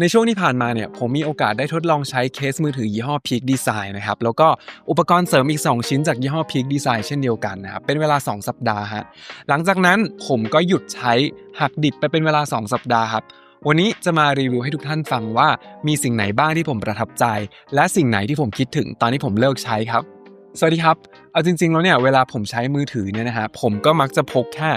ในช่วงที่ผ่านมาเนี่ยผมมีโอกาสได้ทดลองใช้เคสมือถือยี่ห้อ Peak Design นะครับแล้วก็อุปกรณ์เสริมอีก 2 ชิ้นจากยี่ห้อ Peak Design เช่นเดียวกันนะครับเป็นเวลา 2 สัปดาห์ฮะหลังจากนั้นผมก็หยุดใช้หักดิบไปเป็นเวลา 2 สัปดาห์ครับวันนี้จะมารีวิวให้ทุกท่านฟังว่ามีสิ่งไหนบ้างที่ผมประทับใจ และสิ่งไหนที่ผมคิดถึงตอนที่ผมเลิกใช้ครับสวัสดีครับ เอาจริงๆ แล้วเนี่ยเวลาผมใช้มือถือเนี่ยนะฮะผมก็มักจะพกแค่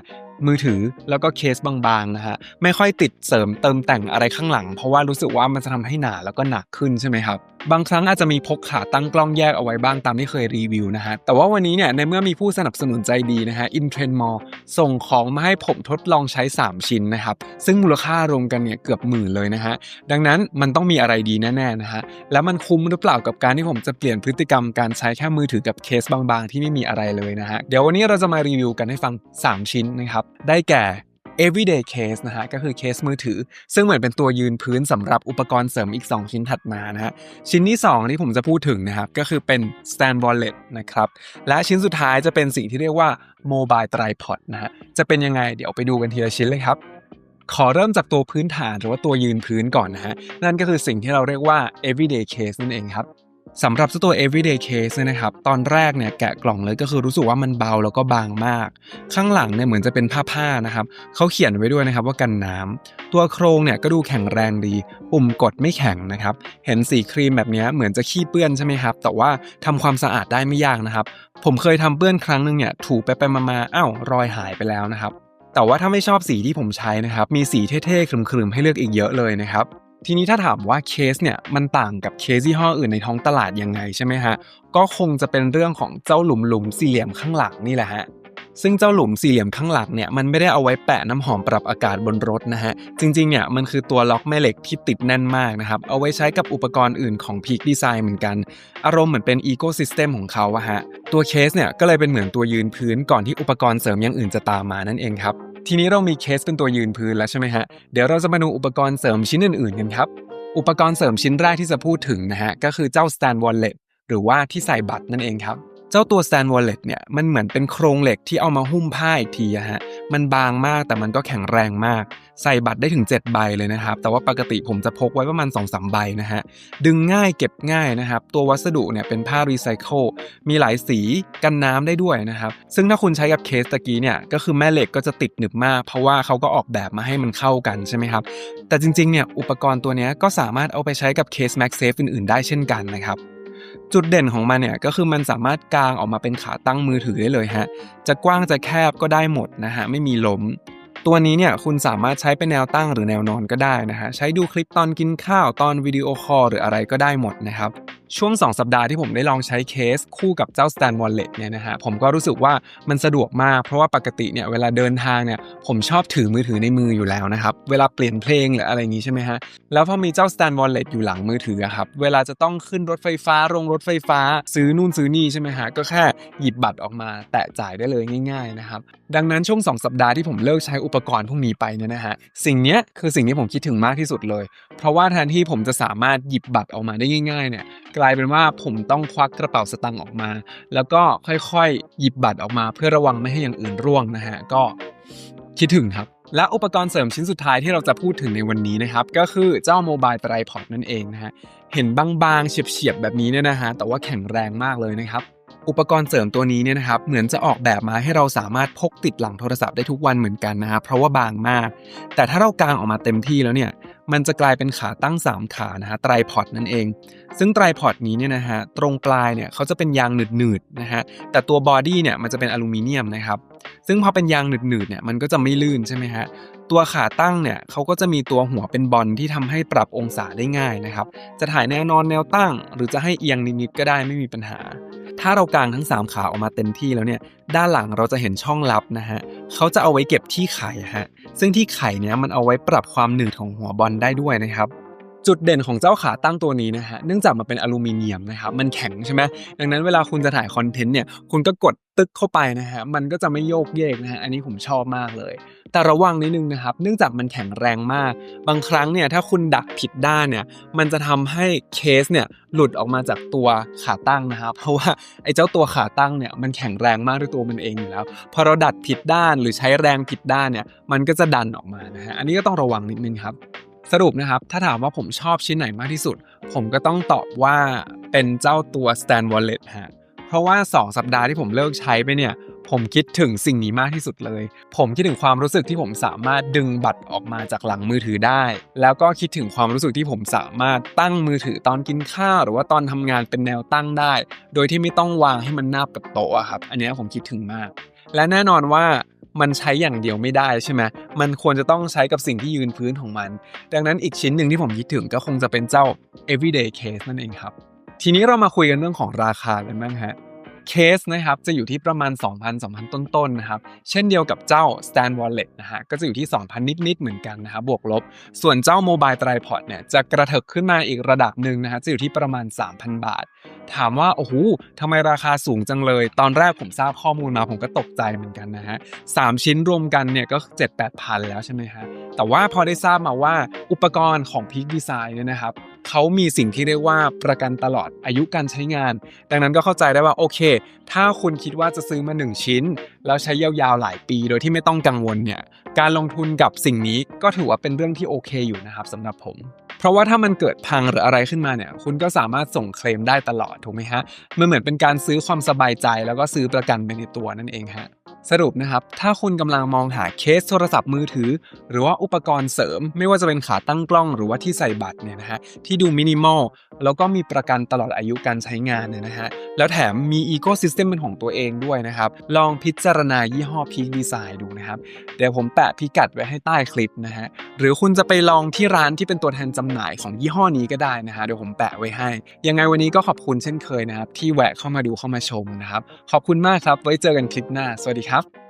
มือถือแล้วก็เคสบางๆนะฮะไม่ค่อยติดเสริมเติมแต่งอะไรข้างหลัง เพราะว่ารู้สึกว่ามันจะทำให้หนาแล้วก็หนักขึ้นใช่ไหมครับบางครั้งอาจจะมีพกขาตั้งกล้องแยกเอาไว้บ้างตามที่เคยรีวิวนะฮะแต่ว่าวันนี้เนี่ยในเมื่อมีผู้สนับสนุนใจดีนะฮะอินเทรนมอ ส่งของมาให้ผมทดลองใช้ 3 ชิ้นนะครับ ซึ่งมูลค่ารวมกันเนี่ยเกือบหมื่นเลยนะฮะ ดังนั้นมันต้องมีอะไรดีแน่ๆนะฮะ แล้วมันคุ้มหรือเปล่ากับการที่ผมจะเปลี่ยนพฤติกรรมการใช้แค่มือถือกับเคสบางๆ ที่ไม่มีอะไรเลยนะฮะ เดี๋ยววันนี้เราจะมารีวิวกันให้ฟัง 3 ชิ้นนะครับ ได้แก่ everyday case นะฮะก็คือเคสมือถือ ซึ่งเหมือนเป็นตัวยืนพื้นสำหรับอุปกรณ์เสริมอีก 2 ชิ้นถัดมานะฮะชิ้นที่ 2 ที่ผมจะพูดถึงนะครับก็คือเป็น stand wallet นะครับและชิ้นสุดท้ายจะเป็นสิ่งที่เรียกว่า mobile tripod นะฮะจะเป็นยังไงเดี๋ยวไปดูกันทีละชิ้นเลยครับขอเริ่มจากตัวพื้นฐานหรือว่าตัวยืนพื้นก่อนนะฮะนั่นก็คือสิ่งที่เราเรียกว่า everyday case นั่นเองครับ สำหรับตัว everyday case เนี่ยนะครับ ตอนแรกเนี่ยแกะกล่องเลยก็คือรู้สึกว่ามันเบาแล้วก็บางมาก ข้างหลังเนี่ยเหมือนจะเป็นผ้าๆนะครับเขาเขียนไว้ด้วยนะครับว่ากันน้ำตัวโครงเนี่ยก็ดูแข็งแรงดี ปุ่มกดไม่แข็งนะครับ เห็นสีครีมแบบนี้เหมือนจะขี้เปื้อนใช่ไหมครับ แต่ว่าทำความสะอาดได้ไม่ยากนะครับ ผมเคยทำเปื้อนครั้งหนึ่งเนี่ยถูไปไปมาๆอ้าวรอยหายไปแล้วนะครับ แต่ว่าถ้าไม่ชอบสีที่ผมใช้นะครับ มีสีเท่ๆครึมๆให้เลือกอีกเยอะเลยนะครับ ทีนี้ถ้าถามว่าเคสเนี่ยมันต่างกับเคสยี่ห้ออื่นในท้องตลาดยังไงใช่ไหมฮะ ก็คงจะเป็นเรื่องของเจ้าหลุมหลุมสี่เหลี่ยมข้างหลังนี่แหละฮะซึ่งเจ้าหลุมสี่เหลี่ยมข้างหลังเนี่ยมันไม่ได้เอาไว้แปะน้ำหอมปรับอากาศบนรถนะฮะ จริงๆเนี่ยมันคือตัวล็อกแม่เหล็กที่ติดแน่นมากนะครับ เอาไว้ใช้กับอุปกรณ์อื่นของ Peak Design เหมือนกัน อารมณ์เหมือนเป็นอีโคซิสเต็มของเขาอะฮะ ตัวเคสเนี่ยก็เลยเป็นเหมือนตัวยืนพื้นก่อนที่อุปกรณ์เสริมอย่างอื่นจะตามมานั่นเองครับ ทีนี้เรามีเคสเป็นตัวยืนพื้นแล้วใช่ไหมฮะ เดี๋ยวเราจะมาดูอุปกรณ์เสริมชิ้นอื่นๆกันครับ อุปกรณ์เสริมชิ้นแรกที่จะพูดถึงนะฮะ ก็คือเจ้า stand wallet หรือว่าที่ใส่บัตรนั่นเองครับ เจ้าตัว stand wallet เนี่ยมันเหมือนเป็นโครงเหล็กที่เอามาหุ้มผ้าอีกทีอะฮะมันบางมากแต่มันก็แข็งแรงมาก ใส่บัตรได้ถึง 7 ใบเลยนะครับ แต่ว่าปกติผมจะพกไว้ประมาณ2-3ใบนะฮะดึงง่ายเก็บง่ายนะครับ ตัววัสดุเนี่ยเป็นผ้ารีไซเคิลมีหลายสีกันน้ำได้ด้วยนะครับ ซึ่งถ้าคุณใช้กับเคสตะกี้เนี่ยก็คือแม่เหล็กก็จะติดหนึบมาก เพราะว่าเขาก็ออกแบบมาให้มันเข้ากันใช่ไหมครับแต่จริงๆเนี่ยอุปกรณ์ตัวนี้ก็สามารถเอาไปใช้กับเคส MagSafe อื่นๆได้เช่นกันนะครับ จุดเด่นของมันเนี่ยก็คือมันสามารถกางออกมาเป็นขาตั้งมือถือได้เลยฮะ จะกว้างจะแคบก็ได้หมดนะฮะไม่มีล้ม ตัวนี้เนี่ยคุณสามารถใช้เป็นแนวตั้งหรือแนวนอนก็ได้นะฮะใช้ดูคลิปตอนกินข้าวตอนวิดีโอคอลหรืออะไรก็ได้หมดนะครับ ช่วง 2 สัปดาห์ที่ผมได้ลองใช้เคสคู่กับเจ้า Stand Wallet เนี่ยนะฮะผมก็รู้สึกว่ามันสะดวกมาก เพราะว่าปกติเนี่ยเวลาเดินทางเนี่ยผมชอบถือมือถือในมืออยู่แล้วนะครับ เวลาเปลี่ยนเพลงหรืออะไรนี้ใช่ไหมฮะ แล้วพอมีเจ้า Stand Wallet อยู่หลังมือถือครับ เวลาจะต้องขึ้นรถไฟฟ้าลงรถไฟฟ้า ซื้อนู่นซื้อนี่ใช่ไหมฮะ ก็แค่หยิบบัตรออกมาแตะจ่ายได้เลยง่าย ๆนะครับ ดังนั้นช่วง 2 สัปดาห์ที่ผมเลิกใช้อุปกรณ์พวกนี้ไปเนี่ยนะฮะสิ่งนี้คือสิ่งที่ผมคิดถึงมากที่สุดเลย เพราะว่าแทนที่ผมจะสามารถหยิบบัตรออกมาได้ง่ายๆเนี่ยกลายเป็นว่าผมต้องควักกระเป๋าสตางค์ออกมา แล้วก็ค่อยๆ หยิบบัตรออกมา เพื่อระวังไม่ให้อย่างอื่นร่วงนะฮะก็คิดถึงครับและอุปกรณ์เสริมชิ้นสุดท้ายที่เราจะพูดถึงในวันนี้นะครับ ก็คือเจ้าโมบายไตรพอดนั่นเองนะฮะเห็นบางๆเฉียบๆแบบนี้เนี่ยนะฮะแต่ว่าแข็งแรงมากเลยนะครับ อุปกรณ์เสริมตัวนี้เนี่ยนะครับ เหมือนจะออกแบบมาให้เราสามารถพกติดหลังโทรศัพท์ได้ทุกวันเหมือนกันนะครับเพราะว่าบางมาก แต่ถ้าเรากางออกมาเต็มที่แล้วเนี่ย มันจะกลายเป็นขาตั้ง 3 ขานะฮะไตรพอดนั่นเอง ซึ่งไตรพอดนี้เนี่ยนะฮะตรงปลายเนี่ยเขาจะเป็นยางหนืดๆนะฮะแต่ตัวบอดี้เนี่ยมันจะเป็นอลูมิเนียมนะครับซึ่งพอเป็นยางหนืดๆเนี่ยมันก็จะไม่ลื่นใช่ไหมฮะตัวขาตั้งเนี่ยเขาก็จะมีตัวหัวเป็นบอลที่ทำให้ปรับองศาได้ง่ายนะครับจะถ่ายแนวนอนแนวตั้ง หรือจะให้เอียงนิดๆก็ได้ไม่มีปัญหา ถ้าเรากางทั้ง 3 ขาออกมาเต็มที่แล้วเนี่ยด้านหลังเราจะเห็นช่องลับนะฮะ เขาจะเอาไว้เก็บที่ไข่ฮะซึ่งที่ไข่เนี้ยมันเอาไว้ปรับความหนืดของหัวบอลได้ด้วยนะครับ จุดเด่นของเจ้าขาตั้งตัวนี้นะฮะเนื่องจากมันเป็นอลูมิเนียมนะครับมันแข็งใช่ไหมดังนั้นเวลาคุณจะถ่ายคอนเทนต์เนี่ยคุณก็กดตึกเข้าไปนะฮะมันก็จะไม่โยกเยกนะฮะอันนี้ผมชอบมากเลย แต่ระวังนิดนึงนะครับ เนื่องจากมันแข็งแรงมาก บางครั้งเนี่ยถ้าคุณดักผิดด้านเนี่ยมันจะทำให้เคสเนี่ยหลุดออกมาจากตัวขาตั้งนะครับ เพราะว่าไอ้เจ้าตัวขาตั้งเนี่ยมันแข็งแรงมากด้วยตัวมันเองอยู่แล้วพอเราดัดผิดด้านหรือใช้แรงผิดด้านเนี่ยมันก็จะดันออกมานะฮะอันนี้ก็ต้องระวังนิดนึงครับ สรุปนะครับ ถ้าถามว่าผมชอบชิ้นไหนมากที่สุด ผมก็ต้องตอบว่าเป็นเจ้าตัว Stand Wallet ฮะเพราะว่า 2 สัปดาห์ที่ผมเลิกใช้ไปเนี่ย ผมคิดถึงสิ่งนี้มากที่สุดเลย ผมคิดถึงความรู้สึกที่ผมสามารถดึงบัตรออกมาจากหลังมือถือได้ แล้วก็คิดถึงความรู้สึกที่ผมสามารถตั้งมือถือตอนกินข้าว หรือว่าตอนทำงานเป็นแนวตั้งได้ โดยที่ไม่ต้องวางให้มันนากับโต๊ะอะครับ อันนี้ผมคิดถึงมาก และแน่นอนว่า มันใช้อย่างเดียวไม่ได้ใช่ไหมมันควรจะต้องใช้กับสิ่งที่ยืนพื้นของมัน ดังนั้นอีกชิ้นหนึ่งที่ผมคิดถึงก็คงจะเป็นเจ้า everyday case นั่นเองครับ ทีนี้เรามาคุยกันเรื่องของราคากันบ้างฮะเคสนะครับจะอยู่ที่ประมาณ 2,000 2,000 ต้นๆนะครับ เช่นเดียวกับเจ้า Stand Wallet นะฮะก็จะอยู่ที่ 2,000 นิดๆเหมือนกันนะครับบวกลบ ส่วนเจ้า Mobile Tripod เนี่ยจะกระเถิบขึ้นมาอีกระดับหนึ่งนะฮะจะอยู่ที่ประมาณ 3,000 บาท ถามว่าโอ้โหทำไมราคาสูงจังเลย ตอนแรกผมทราบข้อมูลมาผมก็ตกใจเหมือนกันนะฮะสามชิ้นรวมกันเนี่ยก็7-8พันแล้วใช่ไหมฮะแต่ว่าพอได้ทราบมาว่าอุปกรณ์ของ Peak Design เนี่ยนะครับเขามีสิ่งที่เรียกว่าประกันตลอดอายุการใช้งาน ดังนั้นก็เข้าใจได้ว่าโอเค ถ้าคุณคิดว่าจะซื้อมา 1 ชิ้น แล้วใช้ยาวๆหลายปี โดยที่ไม่ต้องกังวลเนี่ยการลงทุนกับสิ่งนี้ก็ถือว่าเป็นเรื่องที่โอเคอยู่นะครับสำหรับผม ราะว่าถ้ามันเกิดพังหรืออะไรขึ้นมาเนี่ย คุณก็สามารถส่งเคลมได้ตลอดถูกไหมฮะ มันเหมือนเป็นการซื้อความสบายใจแล้วก็ซื้อประกันไปในตัวนั่นเองฮะ สรุปนะครับ ถ้าคุณกำลังมองหาเคสโทรศัพท์มือถือ หรือว่าอุปกรณ์เสริม ไม่ว่าจะเป็นขาตั้งกล้อง หรือว่าที่ใส่บัตรเนี่ยนะฮะที่ดูมินิมอลแล้วก็มีประกันตลอดอายุการใช้งานเนี่ยนะฮะแล้วแถมมีอีโค y ิสเต็มเป็นของตัวเองด้วยนะครับ ลองพิจารณายี่ห้อ Peak Design ดูนะครับ เดี๋ยวผมแปะพิกัดไว้ให้ใต้คลิปนะฮะหรือคุณจะไปลองที่ร้านที่เป็นตัวแทนจำหน่ายของยี่ห้อนี้ก็ได้นะฮะเดี๋ยวผมแปะไว้ให้ ยังไงวันนี้ก็ขอบคุณเช่นเคยนะครับที่แวะเข้ามาดูเข้ามาชมนะครับขอบคุณมากครับไว้เจอกันคลิปหน้าสวัสดีครับ